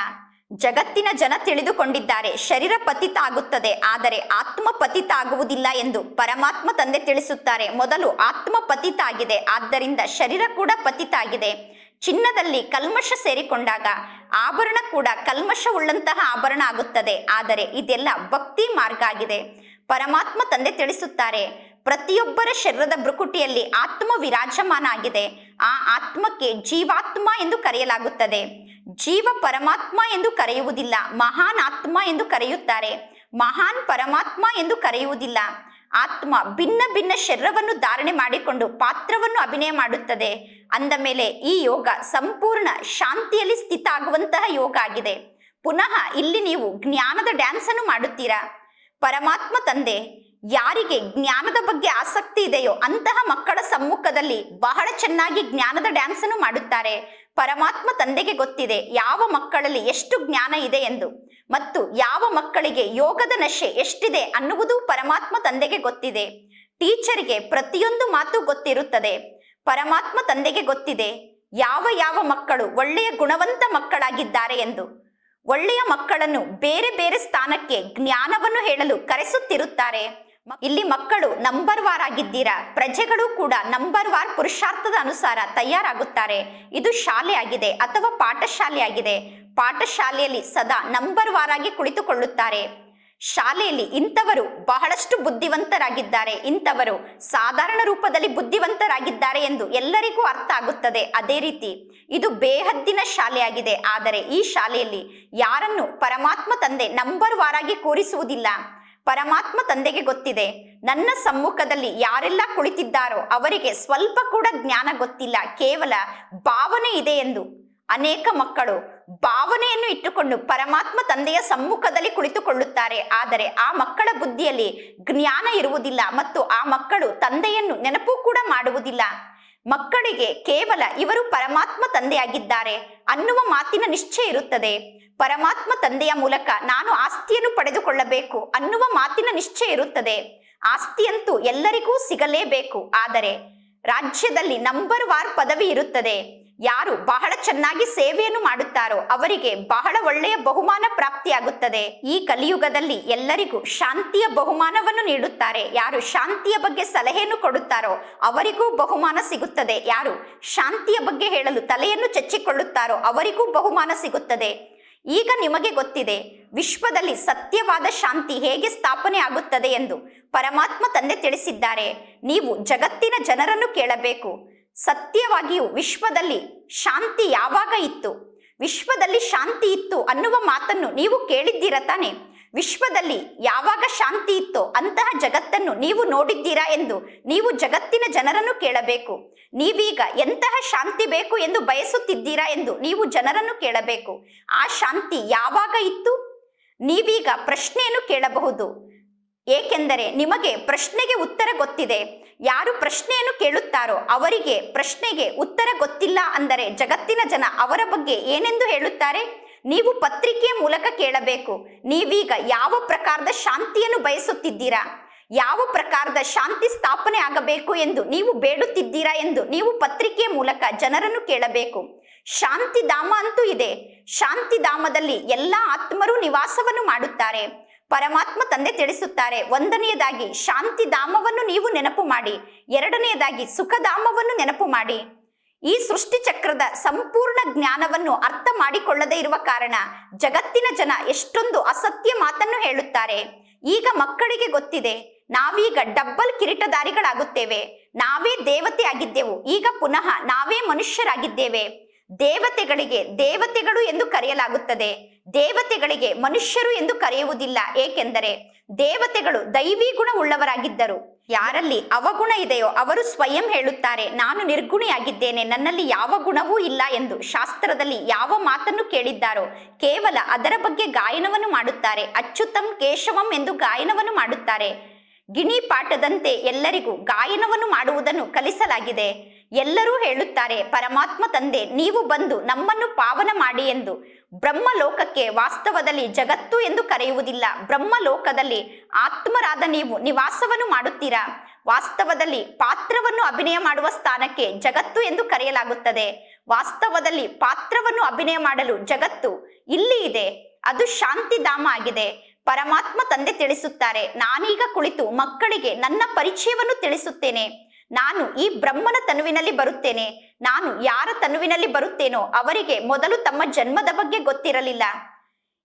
ಜಗತ್ತಿನ ಜನ ತಿಳಿದುಕೊಂಡಿದ್ದಾರೆ. ಶರೀರ ಪತಿತ ಆಗುತ್ತದೆ. ಆದರೆ ಆತ್ಮ ಪತಿತ ಆಗುವುದಿಲ್ಲ ಎಂದು ಪರಮಾತ್ಮ ತಂದೆ ತಿಳಿಸುತ್ತಾರೆ. ಮೊದಲು ಆತ್ಮ ಪತಿತ ಆಗಿದೆ. ಆದ್ದರಿಂದ ಶರೀರ ಕೂಡ ಪತಿತ ಆಗಿದೆ. ಚಿನ್ನದಲ್ಲಿ ಕಲ್ಮಶ ಸೇರಿಕೊಂಡಾಗ ಆಭರಣ ಕೂಡ ಕಲ್ಮಶ ಉಳ್ಳಂತಹ ಆಭರಣ ಆಗುತ್ತದೆ. ಆದರೆ ಇದೆಲ್ಲ ಭಕ್ತಿ ಮಾರ್ಗ ಆಗಿದೆ. ಪರಮಾತ್ಮ ತಂದೆ ತಿಳಿಸುತ್ತಾರೆ. ಪ್ರತಿಯೊಬ್ಬರ ಶರೀರದ ಭ್ರುಕುಟಿಯಲ್ಲಿ ಆತ್ಮ ವಿರಾಜಮಾನ ಆಗಿದೆ ಆ ಆತ್ಮಕ್ಕೆ ಜೀವಾತ್ಮ ಎಂದು ಕರೆಯಲಾಗುತ್ತದೆ. ಜೀವ ಪರಮಾತ್ಮ ಎಂದು ಕರೆಯುವುದಿಲ್ಲ, ಮಹಾನ್ ಆತ್ಮ ಎಂದು ಕರೆಯುತ್ತಾರೆ. ಮಹಾನ್ ಪರಮಾತ್ಮ ಎಂದು ಕರೆಯುವುದಿಲ್ಲ. ಆತ್ಮ ಭಿನ್ನ ಭಿನ್ನ ಶರೀರವನ್ನು ಧಾರಣೆ ಮಾಡಿಕೊಂಡು ಪಾತ್ರವನ್ನು ಅಭಿನಯ ಮಾಡುತ್ತದೆ. ಅಂದ ಮೇಲೆ ಈ ಯೋಗ ಸಂಪೂರ್ಣ ಶಾಂತಿಯಲ್ಲಿ ಸ್ಥಿತ ಆಗುವಂತಹ ಯೋಗ ಆಗಿದೆ. ಪುನಃ ಇಲ್ಲಿ ನೀವು ಜ್ಞಾನದ ಡ್ಯಾನ್ಸ್ ಅನ್ನು ಮಾಡುತ್ತೀರಾ? ಪರಮಾತ್ಮ ತಂದೆ ಯಾರಿಗೆ ಜ್ಞಾನದ ಬಗ್ಗೆ ಆಸಕ್ತಿ ಇದೆಯೋ ಅಂತಹ ಮಕ್ಕಳ ಸಮ್ಮುಖದಲ್ಲಿ ಬಹಳ ಚೆನ್ನಾಗಿ ಜ್ಞಾನದ ಡ್ಯಾನ್ಸ್ ಅನ್ನು ಮಾಡುತ್ತಾರೆ. ಪರಮಾತ್ಮ ತಂದೆಗೆ ಗೊತ್ತಿದೆ ಯಾವ ಮಕ್ಕಳಲ್ಲಿ ಎಷ್ಟು ಜ್ಞಾನ ಇದೆ ಎಂದು. ಮತ್ತು ಯಾವ ಮಕ್ಕಳಿಗೆ ಯೋಗದ ನಶೆ ಎಷ್ಟಿದೆ ಅನ್ನುವುದು ಪರಮಾತ್ಮ ತಂದೆಗೆ ಗೊತ್ತಿದೆ. ಟೀಚರ್ಗೆ ಪ್ರತಿಯೊಂದು ಮಾತು ಗೊತ್ತಿರುತ್ತದೆ. ಪರಮಾತ್ಮ ತಂದೆಗೆ ಗೊತ್ತಿದೆ ಯಾವ ಯಾವ ಮಕ್ಕಳು ಒಳ್ಳೆಯ ಗುಣವಂತ ಮಕ್ಕಳಾಗಿದ್ದಾರೆ ಎಂದು. ಒಳ್ಳೆಯ ಮಕ್ಕಳನ್ನು ಬೇರೆ ಬೇರೆ ಸ್ಥಾನಕ್ಕೆ ಜ್ಞಾನವನ್ನು ಹೇಳಲು ಕರೆಸುತ್ತಿರುತ್ತಾರೆ. ಇಲ್ಲಿ ಮಕ್ಕಳು ನಂಬರ್ ವಾರ್ ಆಗಿದ್ದೀರಾ? ಪ್ರಜೆಗಳು ಕೂಡ ನಂಬರ್ ವಾರ್ ಪುರುಷಾರ್ಥದ ಅನುಸಾರ ತಯಾರಾಗುತ್ತಾರೆ. ಇದು ಶಾಲೆ ಆಗಿದೆ ಅಥವಾ ಪಾಠಶಾಲೆ ಆಗಿದೆ ಪಾಠಶಾಲೆಯಲ್ಲಿ ಸದಾ ನಂಬರ್ ವಾರ್ ಆಗಿ ಕುಳಿತುಕೊಳ್ಳುತ್ತಾರೆ. ಶಾಲೆಯಲ್ಲಿ ಇಂಥವರು ಬಹಳಷ್ಟು ಬುದ್ಧಿವಂತರಾಗಿದ್ದಾರೆ. ಇಂಥವರು ಸಾಧಾರಣ ರೂಪದಲ್ಲಿ ಬುದ್ಧಿವಂತರಾಗಿದ್ದಾರೆ ಎಂದು ಎಲ್ಲರಿಗೂ ಅರ್ಥ ಆಗುತ್ತದೆ. ಅದೇ ರೀತಿ ಇದು ಬೇಹದ್ದಿನ ಶಾಲೆಯಾಗಿದೆ. ಆದರೆ ಈ ಶಾಲೆಯಲ್ಲಿ ಯಾರನ್ನು ಪರಮಾತ್ಮ ತಂದೆ ನಂಬರ್ ವಾರಾಗಿ ಕೂರಿಸುವುದಿಲ್ಲ. ಪರಮಾತ್ಮ ತಂದೆಗೆ ಗೊತ್ತಿದೆ. ನನ್ನ ಸಮ್ಮುಖದಲ್ಲಿ ಯಾರೆಲ್ಲ ಕುಳಿತಿದ್ದಾರೋ ಅವರಿಗೆ ಸ್ವಲ್ಪ ಕೂಡ ಜ್ಞಾನ ಗೊತ್ತಿಲ್ಲ. ಕೇವಲ ಭಾವನೆ ಇದೆ ಎಂದು. ಅನೇಕ ಮಕ್ಕಳು ಭಾವನೆಯನ್ನು ಇಟ್ಟುಕೊಂಡು ಪರಮಾತ್ಮ ತಂದೆಯ ಸಮ್ಮುಖದಲ್ಲಿ ಕುಳಿತುಕೊಳ್ಳುತ್ತಾರೆ. ಆದರೆ ಆ ಮಕ್ಕಳ ಬುದ್ಧಿಯಲ್ಲಿ ಜ್ಞಾನ ಇರುವುದಿಲ್ಲ ಮತ್ತು ಆ ಮಕ್ಕಳು ತಂದೆಯನ್ನು ನೆನಪು ಕೂಡ ಮಾಡುವುದಿಲ್ಲ. ಮಕ್ಕಳಿಗೆ ಕೇವಲ ಇವರು ಪರಮಾತ್ಮ ತಂದೆಯಾಗಿದ್ದಾರೆ ಅನ್ನುವ ಮಾತಿನ ನಿಶ್ಚಯ ಇರುತ್ತದೆ. ಪರಮಾತ್ಮ ತಂದೆಯ ಮೂಲಕ ನಾನು ಆಸ್ತಿಯನ್ನು ಪಡೆದುಕೊಳ್ಳಬೇಕು ಅನ್ನುವ ಮಾತಿನ ನಿಶ್ಚಯ ಇರುತ್ತದೆ. ಆಸ್ತಿಯಂತೂ ಎಲ್ಲರಿಗೂ ಸಿಗಲೇಬೇಕು. ಆದರೆ ರಾಜ್ಯದಲ್ಲಿ ನಂಬರ್ ವಾರ್ ಪದವಿ ಇರುತ್ತದೆ. ಯಾರು ಬಹಳ ಚೆನ್ನಾಗಿ ಸೇವೆಯನ್ನು ಮಾಡುತ್ತಾರೋ ಅವರಿಗೆ ಬಹಳ ಒಳ್ಳೆಯ ಬಹುಮಾನ ಪ್ರಾಪ್ತಿಯಾಗುತ್ತದೆ. ಈ ಕಲಿಯುಗದಲ್ಲಿ ಎಲ್ಲರಿಗೂ ಶಾಂತಿಯ ಬಹುಮಾನವನ್ನು ನೀಡುತ್ತಾರೆ. ಯಾರು ಶಾಂತಿಯ ಬಗ್ಗೆ ಸಲಹೆಯನ್ನು ಕೊಡುತ್ತಾರೋ ಅವರಿಗೂ ಬಹುಮಾನ ಸಿಗುತ್ತದೆ. ಯಾರು ಶಾಂತಿಯ ಬಗ್ಗೆ ಹೇಳಲು ತಲೆಯನ್ನು ಚಚ್ಚಿಕೊಳ್ಳುತ್ತಾರೋ ಅವರಿಗೂ ಬಹುಮಾನ ಸಿಗುತ್ತದೆ. ಈಗ ನಿಮಗೆ ಗೊತ್ತಿದೆ, ವಿಶ್ವದಲ್ಲಿ ಸತ್ಯವಾದ ಶಾಂತಿ ಹೇಗೆ ಸ್ಥಾಪನೆ ಆಗುತ್ತದೆ ಎಂದು ಪರಮಾತ್ಮ ತಂದೆ ತಿಳಿಸಿದ್ದಾರೆ. ನೀವು ಜಗತ್ತಿನ ಜನರನ್ನು ಕೇಳಬೇಕು. ಸತ್ಯವಾಗಿಯೂ ವಿಶ್ವದಲ್ಲಿ ಶಾಂತಿ ಯಾವಾಗ ಇತ್ತು? ವಿಶ್ವದಲ್ಲಿ ಶಾಂತಿ ಇತ್ತು ಅನ್ನುವ ಮಾತನ್ನು ನೀವು ಕೇಳಿದ್ದೀರ ತಾನೆ? ವಿಶ್ವದಲ್ಲಿ ಯಾವಾಗ ಶಾಂತಿ ಇತ್ತೋ ಅಂತಹ ಜಗತ್ತನ್ನು ನೀವು ನೋಡಿದ್ದೀರಾ ಎಂದು ನೀವು ಜಗತ್ತಿನ ಜನರನ್ನು ಕೇಳಬೇಕು. ನೀವೀಗ ಎಂತಹ ಶಾಂತಿ ಬೇಕು ಎಂದು ಬಯಸುತ್ತಿದ್ದೀರಾ ಎಂದು ನೀವು ಜನರನ್ನು ಕೇಳಬೇಕು. ಆ ಶಾಂತಿ ಯಾವಾಗ ಇತ್ತು? ನೀವೀಗ ಪ್ರಶ್ನೆಯನ್ನು ಕೇಳಬಹುದು. ಏಕೆಂದರೆ ನಿಮಗೆ ಪ್ರಶ್ನೆಗೆ ಉತ್ತರ ಗೊತ್ತಿದೆ. ಯಾರು ಪ್ರಶ್ನೆಯನ್ನು ಕೇಳುತ್ತಾರೋ ಅವರಿಗೆ ಪ್ರಶ್ನೆಗೆ ಉತ್ತರ ಗೊತ್ತಿಲ್ಲ ಅಂದರೆ ಜಗತ್ತಿನ ಜನ ಅವರ ಬಗ್ಗೆ ಏನೆಂದು ಹೇಳುತ್ತಾರೆ? ನೀವು ಪತ್ರಿಕೆಯ ಮೂಲಕ ಕೇಳಬೇಕು. ನೀವೀಗ ಯಾವ ಪ್ರಕಾರದ ಶಾಂತಿಯನ್ನು ಬಯಸುತ್ತಿದ್ದೀರಾ? ಯಾವ ಪ್ರಕಾರದ ಶಾಂತಿ ಸ್ಥಾಪನೆ ಆಗಬೇಕು ಎಂದು ನೀವು ಬೇಡುತ್ತಿದ್ದೀರಾ ಎಂದು ನೀವು ಪತ್ರಿಕೆಯ ಮೂಲಕ ಜನರನ್ನು ಕೇಳಬೇಕು. ಶಾಂತಿ ಧಾಮ ಅಂತೂ ಇದೆ. ಶಾಂತಿ ಧಾಮದಲ್ಲಿ ಎಲ್ಲ ಆತ್ಮರು ನಿವಾಸವನ್ನು ಮಾಡುತ್ತಾರೆ. ಪರಮಾತ್ಮ ತಂದೆ ತಿಳಿಸುತ್ತಾರೆ. ಒಂದನೆಯದಾಗಿ ಶಾಂತಿ ಧಾಮವನ್ನು ನೀವು ನೆನಪು ಮಾಡಿ. ಎರಡನೆಯದಾಗಿ ಸುಖಧಾಮವನ್ನು ನೆನಪು ಮಾಡಿ. ಈ ಸೃಷ್ಟಿ ಚಕ್ರದ ಸಂಪೂರ್ಣ ಜ್ಞಾನವನ್ನು ಅರ್ಥ ಮಾಡಿಕೊಳ್ಳದೇ ಇರುವ ಕಾರಣ ಜಗತ್ತಿನ ಜನ ಎಷ್ಟೊಂದು ಅಸತ್ಯ ಮಾತನ್ನು ಹೇಳುತ್ತಾರೆ. ಈಗ ಮಕ್ಕಳಿಗೆ ಗೊತ್ತಿದೆ, ನಾವೀಗ ಡಬ್ಬಲ್ ಕಿರೀಟಧಾರಿಗಳಾಗುತ್ತೇವೆ. ನಾವೇ ದೇವತೆ ಆಗಿದ್ದೆವು. ಈಗ ಪುನಃ ನಾವೇ ಮನುಷ್ಯರಾಗಿದ್ದೇವೆ. ದೇವತೆಗಳಿಗೆ ದೇವತೆಗಳು ಎಂದು ಕರೆಯಲಾಗುತ್ತದೆ. ದೇವತೆಗಳಿಗೆ ಮನುಷ್ಯರು ಎಂದು ಕರೆಯುವುದಿಲ್ಲ. ಏಕೆಂದರೆ ದೇವತೆಗಳು ದೈವಿ ಗುಣ ಉಳ್ಳವರಾಗಿದ್ದರು ಯಾರಲ್ಲಿ ಅವಗುಣ ಇದೆಯೋ ಅವರು ಸ್ವಯಂ ಹೇಳುತ್ತಾರೆ, ನಾನು ನಿರ್ಗುಣಿಯಾಗಿದ್ದೇನೆ, ನನ್ನಲ್ಲಿ ಯಾವ ಗುಣವೂ ಇಲ್ಲ ಎಂದು ಶಾಸ್ತ್ರದಲ್ಲಿ ಯಾವ ಮಾತನ್ನು ಕೇಳಿದ್ದಾರೋ, ಕೇವಲ ಅದರ ಬಗ್ಗೆ ಗಾಯನವನ್ನು ಮಾಡುತ್ತಾರೆ. ಅಚ್ಚುತಂ ಕೇಶವಂ ಎಂದು ಗಾಯನವನ್ನು ಮಾಡುತ್ತಾರೆ. ಗಿಣಿ ಪಾಠದಂತೆ ಎಲ್ಲರಿಗೂ ಗಾಯನವನ್ನು ಮಾಡುವುದನ್ನು ಕಲಿಸಲಾಗಿದೆ. ಎಲ್ಲರೂ ಹೇಳುತ್ತಾರೆ, ಪರಮಾತ್ಮ ತಂದೆ, ನೀವು ಬಂದು ನಮ್ಮನ್ನು ಪಾವನ ಮಾಡಿ ಎಂದು. ಬ್ರಹ್ಮಲೋಕಕ್ಕೆ ವಾಸ್ತವದಲ್ಲಿ ಜಗತ್ತು ಎಂದು ಕರೆಯುವುದಿಲ್ಲ. ಬ್ರಹ್ಮಲೋಕದಲ್ಲಿ ಆತ್ಮರಾದ ನೀವು ನಿವಾಸವನ್ನು ಮಾಡುತ್ತೀರಾ? ವಾಸ್ತವದಲ್ಲಿ ಪಾತ್ರವನ್ನು ಅಭಿನಯ ಮಾಡುವ ಸ್ಥಾನಕ್ಕೆ ಜಗತ್ತು ಎಂದು ಕರೆಯಲಾಗುತ್ತದೆ. ವಾಸ್ತವದಲ್ಲಿ ಪಾತ್ರವನ್ನು ಅಭಿನಯ ಮಾಡಲು ಜಗತ್ತು ಇಲ್ಲಿ ಇದೆ. ಅದು ಶಾಂತಿಧಾಮ ಆಗಿದೆ. ಪರಮಾತ್ಮ ತಂದೆ ತಿಳಿಸುತ್ತಾರೆ, ನಾನೀಗ ಕುಳಿತು ಮಕ್ಕಳಿಗೆ ನನ್ನ ಪರಿಚಯವನ್ನು ತಿಳಿಸುತ್ತೇನೆ. ನಾನು ಈ ಬ್ರಹ್ಮನ ತನುವಿನಲ್ಲಿ ಬರುತ್ತೇನೆ. ನಾನು ಯಾರ ತನುವಿನಲ್ಲಿ ಬರುತ್ತೇನೋ ಅವರಿಗೆ ಮೊದಲು ತಮ್ಮ ಜನ್ಮದ ಬಗ್ಗೆ ಗೊತ್ತಿರಲಿಲ್ಲ.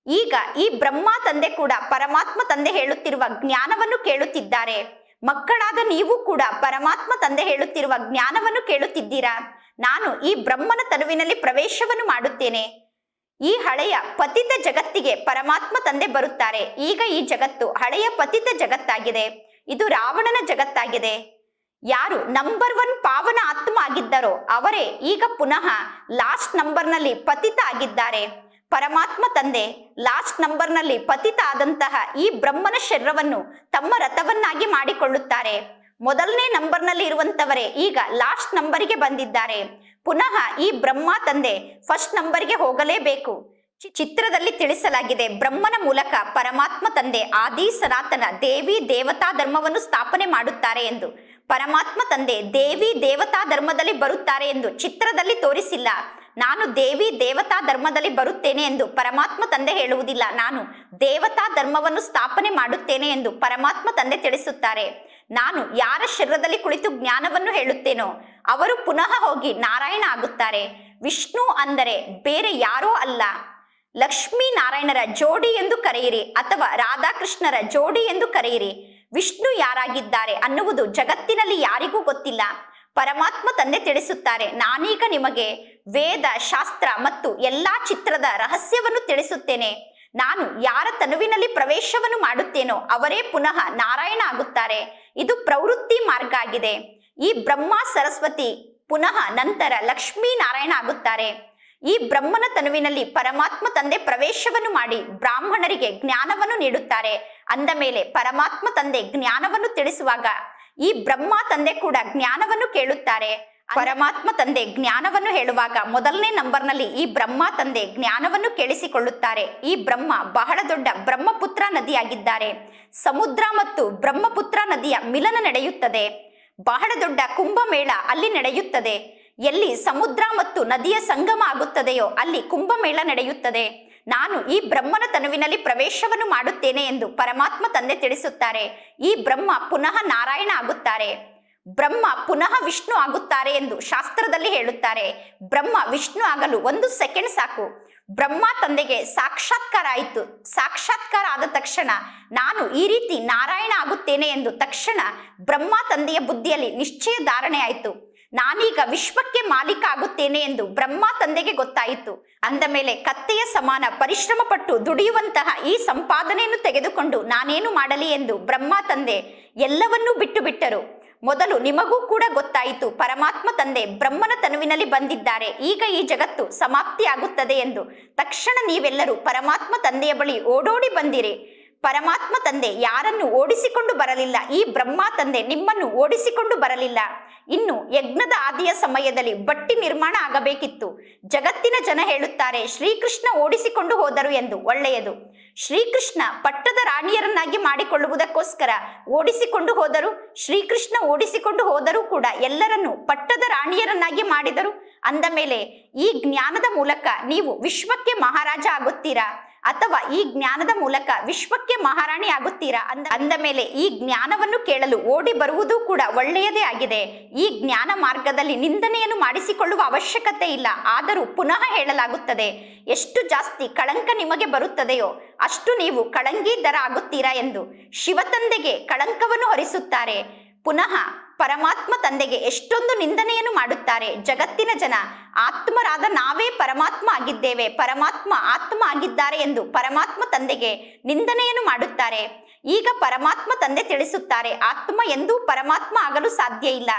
ಈಗ ಈ ಬ್ರಹ್ಮ ತಂದೆ ಕೂಡ ಪರಮಾತ್ಮ ತಂದೆ ಹೇಳುತ್ತಿರುವ ಜ್ಞಾನವನ್ನು ಕೇಳುತ್ತಿದ್ದಾರೆ. ಮಕ್ಕಳಾದ ನೀವು ಕೂಡ ಪರಮಾತ್ಮ ತಂದೆ ಹೇಳುತ್ತಿರುವ ಜ್ಞಾನವನ್ನು ಕೇಳುತ್ತಿದ್ದೀರಾ? ನಾನು ಈ ಬ್ರಹ್ಮನ ತನುವಿನಲ್ಲಿ ಪ್ರವೇಶವನ್ನು ಮಾಡುತ್ತೇನೆ. ಈ ಹಳೆಯ ಪತಿತ ಜಗತ್ತಿಗೆ ಪರಮಾತ್ಮ ತಂದೆ ಬರುತ್ತಾರೆ. ಈಗ ಈ ಜಗತ್ತು ಹಳೆಯ ಪತಿತ ಜಗತ್ತಾಗಿದೆ. ಇದು ರಾವಣನ ಜಗತ್ತಾಗಿದೆ. ಯಾರು ನಂಬರ್ ಒನ್ ಪಾವನ ಆತ್ಮ ಆಗಿದ್ದರೋ ಅವರೇ ಈಗ ಪುನಃ ಲಾಸ್ಟ್ ನಂಬರ್ನಲ್ಲಿ ಪತಿತ ಆಗಿದ್ದಾರೆ. ಪರಮಾತ್ಮ ತಂದೆ ಲಾಸ್ಟ್ ನಂಬರ್ನಲ್ಲಿ ಪತಿತ ಆದಂತಹ ಈ ಬ್ರಹ್ಮನ ಶರೀರವನ್ನು ತಮ್ಮ ರಥವನ್ನಾಗಿ ಮಾಡಿಕೊಳ್ಳುತ್ತಾರೆ. ಮೊದಲನೇ ನಂಬರ್ನಲ್ಲಿ ಇರುವಂತವರೇ ಈಗ ಲಾಸ್ಟ್ ನಂಬರಿಗೆ ಬಂದಿದ್ದಾರೆ. ಪುನಃ ಈ ಬ್ರಹ್ಮ ತಂದೆ ಫಸ್ಟ್ ನಂಬರ್ಗೆ ಹೋಗಲೇಬೇಕು. ಚಿತ್ರದಲ್ಲಿ ತಿಳಿಸಲಾಗಿದೆ, ಬ್ರಹ್ಮನ ಮೂಲಕ ಪರಮಾತ್ಮ ತಂದೆ ಆದಿ ಸನಾತನ ದೇವಿ ದೇವತಾ ಧರ್ಮವನ್ನು ಸ್ಥಾಪನೆ ಮಾಡುತ್ತಾರೆ ಎಂದು. ಪರಮಾತ್ಮ ತಂದೆ ದೇವಿ ದೇವತಾ ಧರ್ಮದಲ್ಲಿ ಬರುತ್ತಾರೆ ಎಂದು ಚಿತ್ರದಲ್ಲಿ ತೋರಿಸಿಲ್ಲ. ನಾನು ದೇವಿ ದೇವತಾ ಧರ್ಮದಲ್ಲಿ ಬರುತ್ತೇನೆ ಎಂದು ಪರಮಾತ್ಮ ತಂದೆ ಹೇಳುವುದಿಲ್ಲ. ನಾನು ದೇವತಾ ಧರ್ಮವನ್ನು ಸ್ಥಾಪನೆ ಮಾಡುತ್ತೇನೆ ಎಂದು ಪರಮಾತ್ಮ ತಂದೆ ತಿಳಿಸುತ್ತಾರೆ. ನಾನು ಯಾರ ಶರೀರದಲ್ಲಿ ಕುಳಿತು ಜ್ಞಾನವನ್ನು ಹೇಳುತ್ತೇನೋ ಅವರು ಪುನಃ ಹೋಗಿ ನಾರಾಯಣ ಆಗುತ್ತಾರೆ. ವಿಷ್ಣು ಅಂದರೆ ಬೇರೆ ಯಾರೋ ಅಲ್ಲ. ಲಕ್ಷ್ಮೀ ನಾರಾಯಣರ ಜೋಡಿ ಎಂದು ಕರೆಯಿರಿ ಅಥವಾ ರಾಧಾಕೃಷ್ಣರ ಜೋಡಿ ಎಂದು ಕರೆಯಿರಿ. ವಿಷ್ಣು ಯಾರಾಗಿದ್ದಾರೆ ಅನ್ನುವುದು ಜಗತ್ತಿನಲ್ಲಿ ಯಾರಿಗೂ ಗೊತ್ತಿಲ್ಲ. ಪರಮಾತ್ಮ ತಂದೆ ತಿಳಿಸುತ್ತಾರೆ. ನಾನೀಗ ನಿಮಗೆ ವೇದ, ಶಾಸ್ತ್ರ ಮತ್ತು ಎಲ್ಲಾ ಚಿತ್ರದ ರಹಸ್ಯವನ್ನು ತಿಳಿಸುತ್ತೇನೆ. ನಾನು ಯಾರ ತನುವಿನಲ್ಲಿ ಪ್ರವೇಶವನ್ನು ಮಾಡುತ್ತೇನೋ ಅವರೇ ಪುನಃ ನಾರಾಯಣ ಆಗುತ್ತಾರೆ. ಇದು ಪ್ರವೃತ್ತಿ ಮಾರ್ಗ ಆಗಿದೆ. ಈ ಬ್ರಹ್ಮ, ಸರಸ್ವತಿ ಪುನಃ ನಂತರ ಲಕ್ಷ್ಮೀ ನಾರಾಯಣ ಆಗುತ್ತಾರೆ. ಈ ಬ್ರಹ್ಮನ ತನುವಿನಲ್ಲಿ ಪರಮಾತ್ಮ ತಂದೆ ಪ್ರವೇಶವನ್ನು ಮಾಡಿ ಬ್ರಾಹ್ಮಣರಿಗೆ ಜ್ಞಾನವನ್ನು ನೀಡುತ್ತಾರೆ. ಅಂದ ಮೇಲೆ ಪರಮಾತ್ಮ ತಂದೆ ಜ್ಞಾನವನ್ನು ತಿಳಿಸುವಾಗ ಈ ಬ್ರಹ್ಮ ತಂದೆ ಕೂಡ ಜ್ಞಾನವನ್ನು ಕೇಳುತ್ತಾರೆ. ಪರಮಾತ್ಮ ತಂದೆ ಜ್ಞಾನವನ್ನು ಹೇಳುವಾಗ ಮೊದಲನೇ ನಂಬರ್ನಲ್ಲಿ ಈ ಬ್ರಹ್ಮ ತಂದೆ ಜ್ಞಾನವನ್ನು ಕೇಳಿಸಿಕೊಳ್ಳುತ್ತಾರೆ. ಈ ಬ್ರಹ್ಮ ಬಹಳ ದೊಡ್ಡ ಬ್ರಹ್ಮಪುತ್ರ ನದಿಯಾಗಿದ್ದಾರೆ. ಸಮುದ್ರ ಮತ್ತು ಬ್ರಹ್ಮಪುತ್ರ ನದಿಯ ಮಿಲನ ನಡೆಯುತ್ತದೆ. ಬಹಳ ದೊಡ್ಡ ಕುಂಭಮೇಳ ಅಲ್ಲಿ ನಡೆಯುತ್ತದೆ. ಎಲ್ಲಿ ಸಮುದ್ರ ಮತ್ತು ನದಿಯ ಸಂಗಮ ಆಗುತ್ತದೆಯೋ ಅಲ್ಲಿ ಕುಂಭಮೇಳ ನಡೆಯುತ್ತದೆ. ನಾನು ಈ ಬ್ರಹ್ಮನ ತನುವಿನಲ್ಲಿ ಪ್ರವೇಶವನ್ನು ಮಾಡುತ್ತೇನೆ ಎಂದು ಪರಮಾತ್ಮ ತಂದೆ ತಿಳಿಸುತ್ತಾರೆ. ಈ ಬ್ರಹ್ಮ ಪುನಃ ನಾರಾಯಣ ಆಗುತ್ತಾರೆ. ಬ್ರಹ್ಮ ಪುನಃ ವಿಷ್ಣು ಆಗುತ್ತಾರೆ ಎಂದು ಶಾಸ್ತ್ರದಲ್ಲಿ ಹೇಳುತ್ತಾರೆ. ಬ್ರಹ್ಮ ವಿಷ್ಣು ಆಗಲು ಒಂದು ಸೆಕೆಂಡ್ ಸಾಕು. ಬ್ರಹ್ಮ ತಂದೆಗೆ ಸಾಕ್ಷಾತ್ಕಾರ ಆಯಿತು. ಸಾಕ್ಷಾತ್ಕಾರ ಆದ ತಕ್ಷಣ ನಾನು ಈ ರೀತಿ ನಾರಾಯಣ ಆಗುತ್ತೇನೆ ಎಂದು ತಕ್ಷಣ ಬ್ರಹ್ಮ ತಂದೆಯ ಬುದ್ಧಿಯಲ್ಲಿ ನಿಶ್ಚಯ ಧಾರಣೆ ಆಯಿತು. ನಾನೀಗ ವಿಶ್ವಕ್ಕೆ ಮಾಲೀಕ ಆಗುತ್ತೇನೆ ಎಂದು ಬ್ರಹ್ಮ ತಂದೆಗೆ ಗೊತ್ತಾಯಿತು. ಅಂದ ಮೇಲೆ ಕತ್ತೆಯ ಸಮಾನ ಪರಿಶ್ರಮ ಪಟ್ಟು ದುಡಿಯುವಂತಹ ಈ ಸಂಪಾದನೆಯನ್ನು ತೆಗೆದುಕೊಂಡು ನಾನೇನು ಮಾಡಲಿ ಎಂದು ಬ್ರಹ್ಮ ತಂದೆ ಎಲ್ಲವನ್ನೂ ಬಿಟ್ಟು ಬಿಟ್ಟರು ಮೊದಲು ನಿಮಗೂ ಕೂಡ ಗೊತ್ತಾಯಿತು, ಪರಮಾತ್ಮ ತಂದೆ ಬ್ರಹ್ಮನ ತನುವಿನಲ್ಲಿ ಬಂದಿದ್ದಾರೆ, ಈಗ ಈ ಜಗತ್ತು ಸಮಾಪ್ತಿಯಾಗುತ್ತದೆ ಎಂದು. ತಕ್ಷಣ ನೀವೆಲ್ಲರೂ ಪರಮಾತ್ಮ ತಂದೆಯ ಬಳಿ ಓಡೋಡಿ ಬಂದಿರಿ. ಪರಮಾತ್ಮ ತಂದೆ ಯಾರನ್ನು ಓಡಿಸಿಕೊಂಡು ಬರಲಿಲ್ಲ. ಈ ಬ್ರಹ್ಮ ತಂದೆ ನಿಮ್ಮನ್ನು ಓಡಿಸಿಕೊಂಡು ಬರಲಿಲ್ಲ. ಇನ್ನು ಯಜ್ಞದ ಆದಿಯ ಸಮಯದಲ್ಲಿ ಬಟ್ಟಿ ನಿರ್ಮಾಣ ಆಗಬೇಕಿತ್ತು. ಜಗತ್ತಿನ ಜನ ಹೇಳುತ್ತಾರೆ, ಶ್ರೀಕೃಷ್ಣ ಓಡಿಸಿಕೊಂಡು ಹೋದರು ಎಂದು ಒಳ್ಳೆಯದು. ಶ್ರೀಕೃಷ್ಣ ಪಟ್ಟದ ರಾಣಿಯರನ್ನಾಗಿ ಮಾಡಿಕೊಳ್ಳುವುದಕ್ಕೋಸ್ಕರ ಓಡಿಸಿಕೊಂಡು ಹೋದರು. ಶ್ರೀಕೃಷ್ಣ ಓಡಿಸಿಕೊಂಡು ಹೋದರೂ ಕೂಡ ಎಲ್ಲರನ್ನು ಪಟ್ಟದ ರಾಣಿಯರನ್ನಾಗಿ ಮಾಡಿದರು. ಅಂದ ಮೇಲೆ, ಈ ಜ್ಞಾನದ ಮೂಲಕ ನೀವು ವಿಶ್ವಕ್ಕೆ ಮಹಾರಾಜ ಆಗುತ್ತೀರಾ? ಅಥವಾ ಈ ಜ್ಞಾನದ ಮೂಲಕ ವಿಶ್ವಕ್ಕೆ ಮಹಾರಾಣಿ ಆಗುತ್ತೀರಾ? ಅಂದ ಅಂದ ಮೇಲೆ ಈ ಜ್ಞಾನವನ್ನು ಕೇಳಲು ಓಡಿ ಬರುವುದು ಕೂಡ ಒಳ್ಳೆಯದೇ ಆಗಿದೆ. ಈ ಜ್ಞಾನ ಮಾರ್ಗದಲ್ಲಿ ನಿಂದನೆಯನ್ನು ಮಾಡಿಸಿಕೊಳ್ಳುವ ಅವಶ್ಯಕತೆ ಇಲ್ಲ. ಆದರೂ ಪುನಃ ಹೇಳಲಾಗುತ್ತದೆ, ಎಷ್ಟು ಜಾಸ್ತಿ ಕಳಂಕ ನಿಮಗೆ ಬರುತ್ತದೆಯೋ, ಅಷ್ಟು ನೀವು ಕಳಂಗೀದರ ಆಗುತ್ತೀರಾ? ಎಂದು ಶಿವತಂದೆಗೆ ಕಳಂಕವನ್ನು ಹೊರಿಸುತ್ತಾರೆ. ಪುನಃ ಪರಮಾತ್ಮ ತಂದೆಗೆ ಎಷ್ಟೊಂದು ನಿಂದನೆಯನ್ನು ಮಾಡುತ್ತಾರೆ. ಜಗತ್ತಿನ ಜನ ಆತ್ಮರಾದ ನಾವೇ ಪರಮಾತ್ಮ ಆಗಿದ್ದೇವೆ, ಪರಮಾತ್ಮ ಆತ್ಮ ಆಗಿದ್ದಾರೆ ಎಂದು ಪರಮಾತ್ಮ ತಂದೆಗೆ ನಿಂದನೆಯನ್ನು ಮಾಡುತ್ತಾರೆ. ಈಗ ಪರಮಾತ್ಮ ತಂದೆ ತಿಳಿಸುತ್ತಾರೆ, ಆತ್ಮ ಎಂದೂ ಪರಮಾತ್ಮ ಆಗಲು ಸಾಧ್ಯ ಇಲ್ಲ.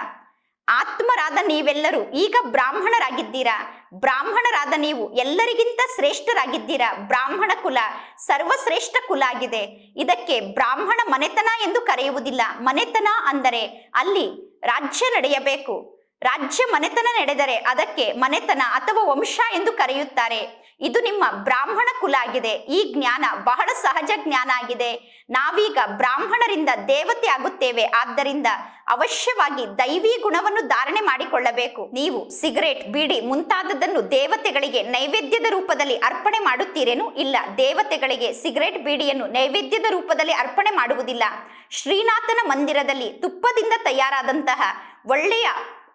ಆತ್ಮರಾದ ನೀವೆಲ್ಲರೂ ಈಗ ಬ್ರಾಹ್ಮಣರಾಗಿದ್ದೀರಾ? ಬ್ರಾಹ್ಮಣರಾದ ನೀವು ಎಲ್ಲರಿಗಿಂತ ಶ್ರೇಷ್ಠರಾಗಿದ್ದೀರಾ? ಬ್ರಾಹ್ಮಣ ಕುಲ ಸರ್ವಶ್ರೇಷ್ಠ ಕುಲ ಆಗಿದೆ. ಇದಕ್ಕೆ ಬ್ರಾಹ್ಮಣ ಮನೆತನ ಎಂದು ಕರೆಯುವುದಿಲ್ಲ. ಮನೆತನ ಅಂದರೆ ಅಲ್ಲಿ ರಾಜ್ಯ ನಡೆಯಬೇಕು. ರಾಜ್ಯ ಮನೆತನ ನಡೆದರೆ ಅದಕ್ಕೆ ಮನೆತನ ಅಥವಾ ವಂಶ ಎಂದು ಕರೆಯುತ್ತಾರೆ. ಇದು ನಿಮ್ಮ ಬ್ರಾಹ್ಮಣ ಕುಲ ಆಗಿದೆ. ಈ ಜ್ಞಾನ ಬಹಳ ಸಹಜ ಜ್ಞಾನ ಆಗಿದೆ. ನಾವೀಗ ಬ್ರಾಹ್ಮಣರಿಂದ ದೇವತೆ ಆಗುತ್ತೇವೆ. ಆದ್ದರಿಂದ ಅವಶ್ಯವಾಗಿ ದೈವಿ ಗುಣವನ್ನು ಧಾರಣೆ ಮಾಡಿಕೊಳ್ಳಬೇಕು. ನೀವು ಸಿಗರೇಟ್ ಬೀಡಿ ಮುಂತಾದದನ್ನು ದೇವತೆಗಳಿಗೆ ನೈವೇದ್ಯದ ರೂಪದಲ್ಲಿ ಅರ್ಪಣೆ ಮಾಡುತ್ತೀರೇನು? ಇಲ್ಲ, ದೇವತೆಗಳಿಗೆ ಸಿಗರೇಟ್ ಬೀಡಿಯನ್ನು ನೈವೇದ್ಯದ ರೂಪದಲ್ಲಿ ಅರ್ಪಣೆ ಮಾಡುವುದಿಲ್ಲ. ಶ್ರೀನಾಥನ ಮಂದಿರದಲ್ಲಿ ತುಪ್ಪದಿಂದ ತಯಾರಾದಂತಹ ಒಳ್ಳೆಯ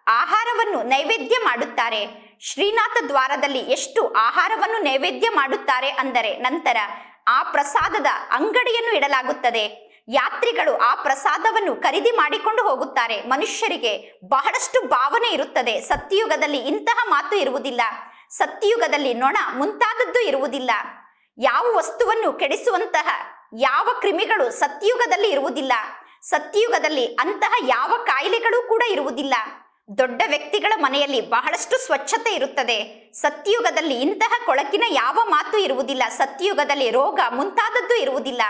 ಆಹಾರವನ್ನು ನೈವೇದ್ಯ ಮಾಡುತ್ತಾರೆ. ಶ್ರೀನಾಥ ದ್ವಾರದಲ್ಲಿ ಎಷ್ಟು ಆಹಾರವನ್ನು ನೈವೇದ್ಯ ಮಾಡುತ್ತಾರೆ ಅಂದರೆ ನಂತರ ಆ ಪ್ರಸಾದದ ಅಂಗಡಿಯನ್ನು ಇಡಲಾಗುತ್ತದೆ. ಯಾತ್ರಿಗಳು ಆ ಪ್ರಸಾದವನ್ನು ಖರೀದಿ ಮಾಡಿಕೊಂಡು ಹೋಗುತ್ತಾರೆ. ಮನುಷ್ಯರಿಗೆ ಬಹಳಷ್ಟು ಭಾವನೆ ಇರುತ್ತದೆ. ಸತ್ಯಯುಗದಲ್ಲಿ ಇಂತಹ ಮಾತು ಇರುವುದಿಲ್ಲ. ಸತ್ಯಯುಗದಲ್ಲಿ ನೊಣ ಮುಂತಾದದ್ದು ಇರುವುದಿಲ್ಲ. ಯಾವ ವಸ್ತುವನ್ನು ಕೆಡಿಸುವಂತಹ ಯಾವ ಕ್ರಿಮಿಗಳು ಸತ್ಯಯುಗದಲ್ಲಿ ಇರುವುದಿಲ್ಲ. ಸತ್ಯಯುಗದಲ್ಲಿ ಅಂತಹ ಯಾವ ಕಾಯಿಲೆಗಳು ಕೂಡ ಇರುವುದಿಲ್ಲ. ದೊಡ್ಡ ವ್ಯಕ್ತಿಗಳ ಮನೆಯಲ್ಲಿ ಬಹಳಷ್ಟು ಸ್ವಚ್ಛತೆ ಇರುತ್ತದೆ. ಸತ್ಯಯುಗದಲ್ಲಿ ಇಂತಹ ಕೊಳಕಿನ ಯಾವ ಮಾತು ಇರುವುದಿಲ್ಲ. ಸತ್ಯಯುಗದಲ್ಲಿ ರೋಗ ಮುಂತಾದದ್ದು ಇರುವುದಿಲ್ಲ.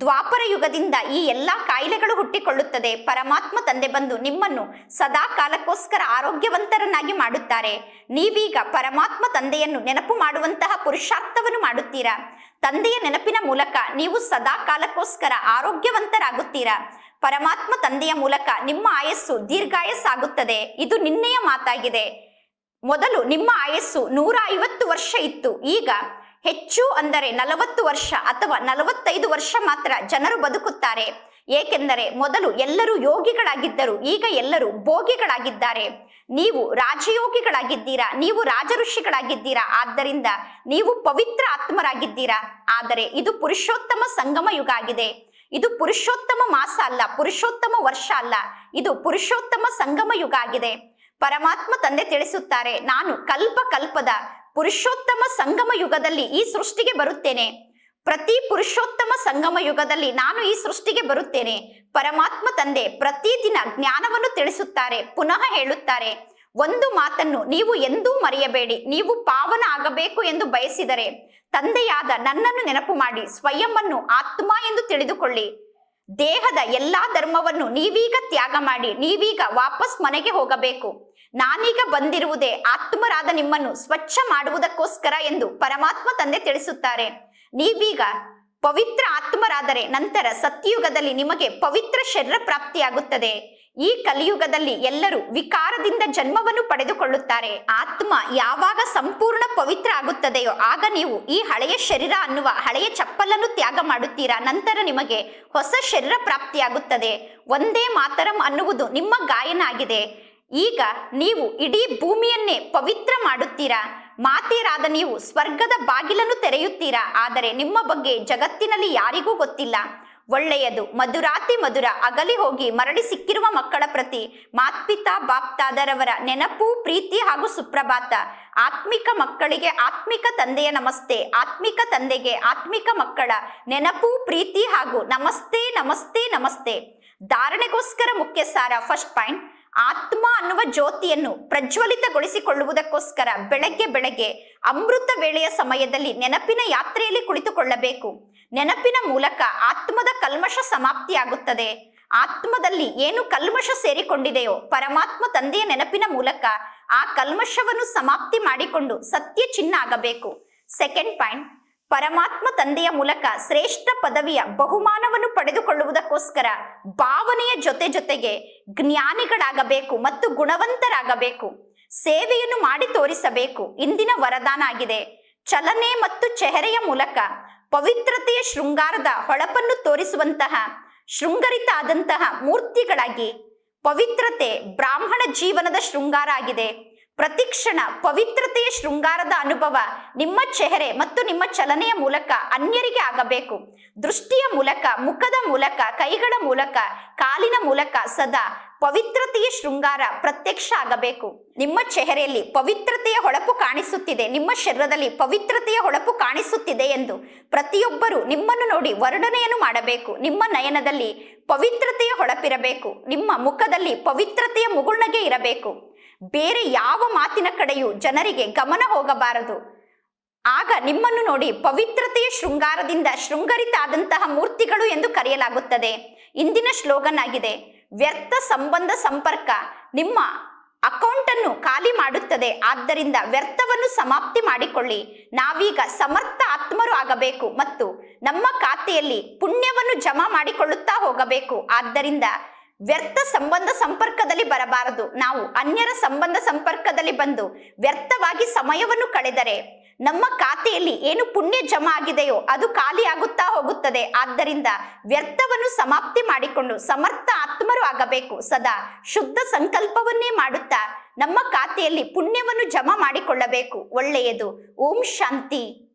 ದ್ವಾಪರ ಯುಗದಿಂದ ಈ ಎಲ್ಲಾ ಕಾಯಿಲೆಗಳು ಹುಟ್ಟಿಕೊಳ್ಳುತ್ತದೆ. ಪರಮಾತ್ಮ ತಂದೆ ಬಂದು ನಿಮ್ಮನ್ನು ಸದಾ ಕಾಲಕ್ಕೋಸ್ಕರ ಆರೋಗ್ಯವಂತರನ್ನಾಗಿ ಮಾಡುತ್ತಾರೆ. ನೀವೀಗ ಪರಮಾತ್ಮ ತಂದೆಯನ್ನು ನೆನಪು ಮಾಡುವಂತಹ ಪುರುಷಾರ್ಥವನ್ನು ಮಾಡುತ್ತೀರಾ? ತಂದೆಯ ನೆನಪಿನ ಮೂಲಕ ನೀವು ಸದಾ ಕಾಲಕ್ಕೋಸ್ಕರ ಆರೋಗ್ಯವಂತರಾಗುತ್ತೀರಾ? ಪರಮಾತ್ಮ ತಂದೆಯ ಮೂಲಕ ನಿಮ್ಮ ಆಯಸ್ಸು ದೀರ್ಘಾಯಸ್ಸಾಗುತ್ತದೆ. ಇದು ನಿನ್ನೆಯ ಮಾತಾಗಿದೆ. ಮೊದಲು ನಿಮ್ಮ ಆಯಸ್ಸು ನೂರ ಐವತ್ತು ವರ್ಷ ಇತ್ತು. ಈಗ ಹೆಚ್ಚು ಅಂದರೆ ನಲವತ್ತು ವರ್ಷ ಅಥವಾ ನಲವತ್ತೈದು ವರ್ಷ ಮಾತ್ರ ಜನರು ಬದುಕುತ್ತಾರೆ. ಏಕೆಂದರೆ ಮೊದಲು ಎಲ್ಲರೂ ಯೋಗಿಗಳಾಗಿದ್ದರು. ಈಗ ಎಲ್ಲರೂ ಭೋಗಿಗಳಾಗಿದ್ದಾರೆ. ನೀವು ರಾಜಯೋಗಿಗಳಾಗಿದ್ದೀರಾ? ನೀವು ರಾಜಋಷಿಗಳಾಗಿದ್ದೀರಾ? ಆದ್ದರಿಂದ ನೀವು ಪವಿತ್ರ ಆತ್ಮರಾಗಿದ್ದೀರಾ? ಆದರೆ ಇದು ಪುರುಷೋತ್ತಮ ಸಂಗಮ ಯುಗ ಆಗಿದೆ. ಇದು ಪುರುಷೋತ್ತಮ ಮಾಸ ಅಲ್ಲ, ಪುರುಷೋತ್ತಮ ವರ್ಷ ಅಲ್ಲ. ಇದು ಪುರುಷೋತ್ತಮ ಸಂಗಮ ಯುಗ ಆಗಿದೆ. ಪರಮಾತ್ಮ ತಂದೆ ತಿಳಿಸುತ್ತಾರೆ, ನಾನು ಕಲ್ಪ ಕಲ್ಪದ ಪುರುಷೋತ್ತಮ ಸಂಗಮ ಯುಗದಲ್ಲಿ ಈ ಸೃಷ್ಟಿಗೆ ಬರುತ್ತೇನೆ. ಪ್ರತಿ ಪುರುಷೋತ್ತಮ ಸಂಗಮ ಯುಗದಲ್ಲಿ ನಾನು ಈ ಸೃಷ್ಟಿಗೆ ಬರುತ್ತೇನೆ. ಪರಮಾತ್ಮ ತಂದೆ ಪ್ರತಿದಿನ ಜ್ಞಾನವನ್ನು ತಿಳಿಸುತ್ತಾರೆ, ಪುನಃ ಹೇಳುತ್ತಾರೆ. ಒಂದು ಮಾತನ್ನು ನೀವು ಎಂದೂ ಮರೆಯಬೇಡಿ. ನೀವು ಪಾವನ ಆಗಬೇಕು ಎಂದು ಬಯಸಿದರೆ ತಂದೆಯಾದ ನನ್ನನ್ನು ನೆನಪು ಮಾಡಿ ಸ್ವಯಂವನ್ನು ಆತ್ಮ ಎಂದು ತಿಳಿದುಕೊಳ್ಳಿ. ದೇಹದ ಎಲ್ಲಾ ಧರ್ಮವನ್ನು ನೀವೀಗ ತ್ಯಾಗ ಮಾಡಿ, ನೀವೀಗ ವಾಪಸ್ ಮನೆಗೆ ಹೋಗಬೇಕು. ನಾನೀಗ ಬಂದಿರುವುದೇ ಆತ್ಮರಾದ ನಿಮ್ಮನ್ನು ಸ್ವಚ್ಛ ಮಾಡುವುದಕ್ಕೋಸ್ಕರ ಎಂದು ಪರಮಾತ್ಮ ತಂದೆ ತಿಳಿಸುತ್ತಾರೆ. ನೀವೀಗ ಪವಿತ್ರ ಆತ್ಮರಾದರೆ ನಂತರ ಸತ್ಯಯುಗದಲ್ಲಿ ನಿಮಗೆ ಪವಿತ್ರ ಶರೀರ ಪ್ರಾಪ್ತಿಯಾಗುತ್ತದೆ. ಈ ಕಲಿಯುಗದಲ್ಲಿ ಎಲ್ಲರೂ ವಿಕಾರದಿಂದ ಜನ್ಮವನ್ನು ಪಡೆದುಕೊಳ್ಳುತ್ತಾರೆ. ಆತ್ಮ ಯಾವಾಗ ಸಂಪೂರ್ಣ ಪವಿತ್ರ ಆಗುತ್ತದೆಯೋ ಆಗ ನೀವು ಈ ಹಳೆಯ ಶರೀರ ಅನ್ನುವ ಹಳೆಯ ಚಪ್ಪಲನ್ನು ತ್ಯಾಗ ಮಾಡುತ್ತೀರಾ? ನಂತರ ನಿಮಗೆ ಹೊಸ ಶರೀರ ಪ್ರಾಪ್ತಿಯಾಗುತ್ತದೆ. ಒಂದೇ ಮಾತರಂ ಅನ್ನುವುದು ನಿಮ್ಮ ಗಾಯನ ಆಗಿದೆ. ಈಗ ನೀವು ಇಡೀ ಭೂಮಿಯನ್ನೇ ಪವಿತ್ರ ಮಾಡುತ್ತೀರಾ? ಮಾತೀರಾದ ನೀವು ಸ್ವರ್ಗದ ಬಾಗಿಲನ್ನು ತೆರೆಯುತ್ತೀರಾ? ಆದರೆ ನಿಮ್ಮ ಬಗ್ಗೆ ಜಗತ್ತಿನಲ್ಲಿ ಯಾರಿಗೂ ಗೊತ್ತಿಲ್ಲ. ಒಳ್ಳೆಯದು. ಮಧುರಾತಿ ಮಧುರ, ಅಗಲಿ ಹೋಗಿ ಮರಳಿ ಸಿಕ್ಕಿರುವ ಮಕ್ಕಳ ಪ್ರತಿ ಮಾತ್ಪಿತಾ ಬಾಪ್ತಾದರವರ ನೆನಪು, ಪ್ರೀತಿ ಹಾಗೂ ಸುಪ್ರಭಾತ. ಆತ್ಮಿಕ ಮಕ್ಕಳಿಗೆ ಆತ್ಮಿಕ ತಂದೆಯ ನಮಸ್ತೆ, ಆತ್ಮಿಕ ತಂದೆಗೆ ಆತ್ಮಿಕ ಮಕ್ಕಳ ನೆನಪು, ಪ್ರೀತಿ ಹಾಗೂ ನಮಸ್ತೆ ನಮಸ್ತೆ ನಮಸ್ತೆ. ಧಾರಣೆಗೋಸ್ಕರ ಮುಖ್ಯ ಸಾರ ಫಸ್ಟ್ ಪಾಯಿಂಟ್ ಆತ್ಮ ಅನ್ನುವ ಜ್ಯೋತಿಯನ್ನು ಪ್ರಜ್ವಲಿತಗೊಳಿಸಿಕೊಳ್ಳುವುದಕ್ಕೋಸ್ಕರ ಬೆಳಗ್ಗೆ ಬೆಳಗ್ಗೆ ಅಮೃತ ವೇಳೆಯ ಸಮಯದಲ್ಲಿ ನೆನಪಿನ ಯಾತ್ರೆಯಲ್ಲಿ ಕುಳಿತುಕೊಳ್ಳಬೇಕು. ನೆನಪಿನ ಮೂಲಕ ಆತ್ಮದ ಕಲ್ಮಶ ಸಮಾಪ್ತಿಯಾಗುತ್ತದೆ. ಆತ್ಮದಲ್ಲಿ ಏನು ಕಲ್ಮಶ ಸೇರಿಕೊಂಡಿದೆಯೋ ಪರಮಾತ್ಮ ತಂದೆಯ ನೆನಪಿನ ಮೂಲಕ ಆ ಕಲ್ಮಶವನ್ನು ಸಮಾಪ್ತಿ ಮಾಡಿಕೊಂಡು ಸತ್ಯ ಚಿನ್ನ ಆಗಬೇಕು. ಸೆಕೆಂಡ್ ಪಾಯಿಂಟ್ ಪರಮಾತ್ಮ ತಂದೆಯ ಮೂಲಕ ಶ್ರೇಷ್ಠ ಪದವಿಯ ಬಹುಮಾನವನ್ನು ಪಡೆದುಕೊಳ್ಳುವುದಕ್ಕೋಸ್ಕರ ಭಾವನೆಯ ಜೊತೆ ಜೊತೆಗೆ ಜ್ಞಾನಿಗಳಾಗಬೇಕು ಮತ್ತು ಗುಣವಂತರಾಗಬೇಕು. ಸೇವೆಯನ್ನು ಮಾಡಿ ತೋರಿಸಬೇಕು. ಇಂದಿನ ವರದಾನ ಆಗಿದೆ. ಚಲನೆ ಮತ್ತು ಚೆಹರೆಯ ಮೂಲಕ ಪವಿತ್ರತೆಯ ಶೃಂಗಾರದ ಹೊಳಪನ್ನು ತೋರಿಸುವಂತಹ ಶೃಂಗರಿತ ಆದಂತಹ ಮೂರ್ತಿಗಳಾಗಿ ಪವಿತ್ರತೆ ಬ್ರಾಹ್ಮಣ ಜೀವನದ ಶೃಂಗಾರ ಆಗಿದೆ. ಪ್ರತಿಕ್ಷಣ ಪವಿತ್ರತೆಯ ಶೃಂಗಾರದ ಅನುಭವ ನಿಮ್ಮ ಚೆಹರೆ ಮತ್ತು ನಿಮ್ಮ ಚಲನೆಯ ಮೂಲಕ ಅನ್ಯರಿಗೆ ಆಗಬೇಕು. ದೃಷ್ಟಿಯ ಮೂಲಕ, ಮುಖದ ಮೂಲಕ, ಕೈಗಳ ಮೂಲಕ, ಕಾಲಿನ ಮೂಲಕ ಸದಾ ಪವಿತ್ರತೆಯ ಶೃಂಗಾರ ಪ್ರತ್ಯಕ್ಷ ಆಗಬೇಕು. ನಿಮ್ಮ ಚೆಹರೆಯಲ್ಲಿ ಪವಿತ್ರತೆಯ ಹೊಳಪು ಕಾಣಿಸುತ್ತಿದೆ. ನಿಮ್ಮ ಶರೀರದಲ್ಲಿ ಪವಿತ್ರತೆಯ ಹೊಳಪು ಕಾಣಿಸುತ್ತಿದೆ ಎಂದು ಪ್ರತಿಯೊಬ್ಬರು ನಿಮ್ಮನ್ನು ನೋಡಿ ವರ್ಣನೆಯನ್ನು ಮಾಡಬೇಕು. ನಿಮ್ಮ ನಯನದಲ್ಲಿ ಪವಿತ್ರತೆಯ ಹೊಳಪಿರಬೇಕು. ನಿಮ್ಮ ಮುಖದಲ್ಲಿ ಪವಿತ್ರತೆಯ ಮುಗುಳ್ನಗೆ ಇರಬೇಕು. ಬೇರೆ ಯಾವ ಮಾತಿನ ಕಡೆಯೂ ಜನರಿಗೆ ಗಮನ ಹೋಗಬಾರದು. ಆಗ ನಿಮ್ಮನ್ನು ನೋಡಿ ಪವಿತ್ರತೆಯ ಶೃಂಗಾರದಿಂದ ಶೃಂಗರಿತಾದಂತಹ ಮೂರ್ತಿಗಳು ಎಂದು ಕರೆಯಲಾಗುತ್ತದೆ. ಇಂದಿನ ಸ್ಲೋಗನ್ ಆಗಿದೆ ವ್ಯರ್ಥ ಸಂಬಂಧ ಸಂಪರ್ಕ ನಿಮ್ಮ ಅಕೌಂಟ್ ಅನ್ನು ಖಾಲಿ ಮಾಡುತ್ತದೆ, ಆದ್ದರಿಂದ ವ್ಯರ್ಥವನ್ನು ಸಮಾಪ್ತಿ ಮಾಡಿಕೊಳ್ಳಿ. ನಾವೀಗ ಸಮರ್ಥ ಆತ್ಮರು ಆಗಬೇಕು ಮತ್ತು ನಮ್ಮ ಖಾತೆಯಲ್ಲಿ ಪುಣ್ಯವನ್ನು ಜಮಾ ಮಾಡಿಕೊಳ್ಳುತ್ತಾ ಹೋಗಬೇಕು. ಆದ್ದರಿಂದ ವ್ಯರ್ಥ ಸಂಬಂಧ ಸಂಪರ್ಕದಲ್ಲಿ ಬರಬಾರದು. ನಾವು ಅನ್ಯರ ಸಂಬಂಧ ಸಂಪರ್ಕದಲ್ಲಿ ಬಂದು ವ್ಯರ್ಥವಾಗಿ ಸಮಯವನ್ನು ಕಳೆದರೆ ನಮ್ಮ ಖಾತೆಯಲ್ಲಿ ಏನು ಪುಣ್ಯ ಜಮಾ ಆಗಿದೆಯೋ ಅದು ಖಾಲಿಯಾಗುತ್ತಾ ಹೋಗುತ್ತದೆ. ಆದ್ದರಿಂದ ವ್ಯರ್ಥವನ್ನು ಸಮಾಪ್ತಿ ಮಾಡಿಕೊಂಡು ಸಮರ್ಥ ಆತ್ಮರು ಆಗಬೇಕು. ಸದಾ ಶುದ್ಧ ಸಂಕಲ್ಪವನ್ನೇ ಮಾಡುತ್ತಾ ನಮ್ಮ ಖಾತೆಯಲ್ಲಿ ಪುಣ್ಯವನ್ನು ಜಮಾ ಮಾಡಿಕೊಳ್ಳಬೇಕು. ಒಳ್ಳೆಯದು. ಓಂ ಶಾಂತಿ.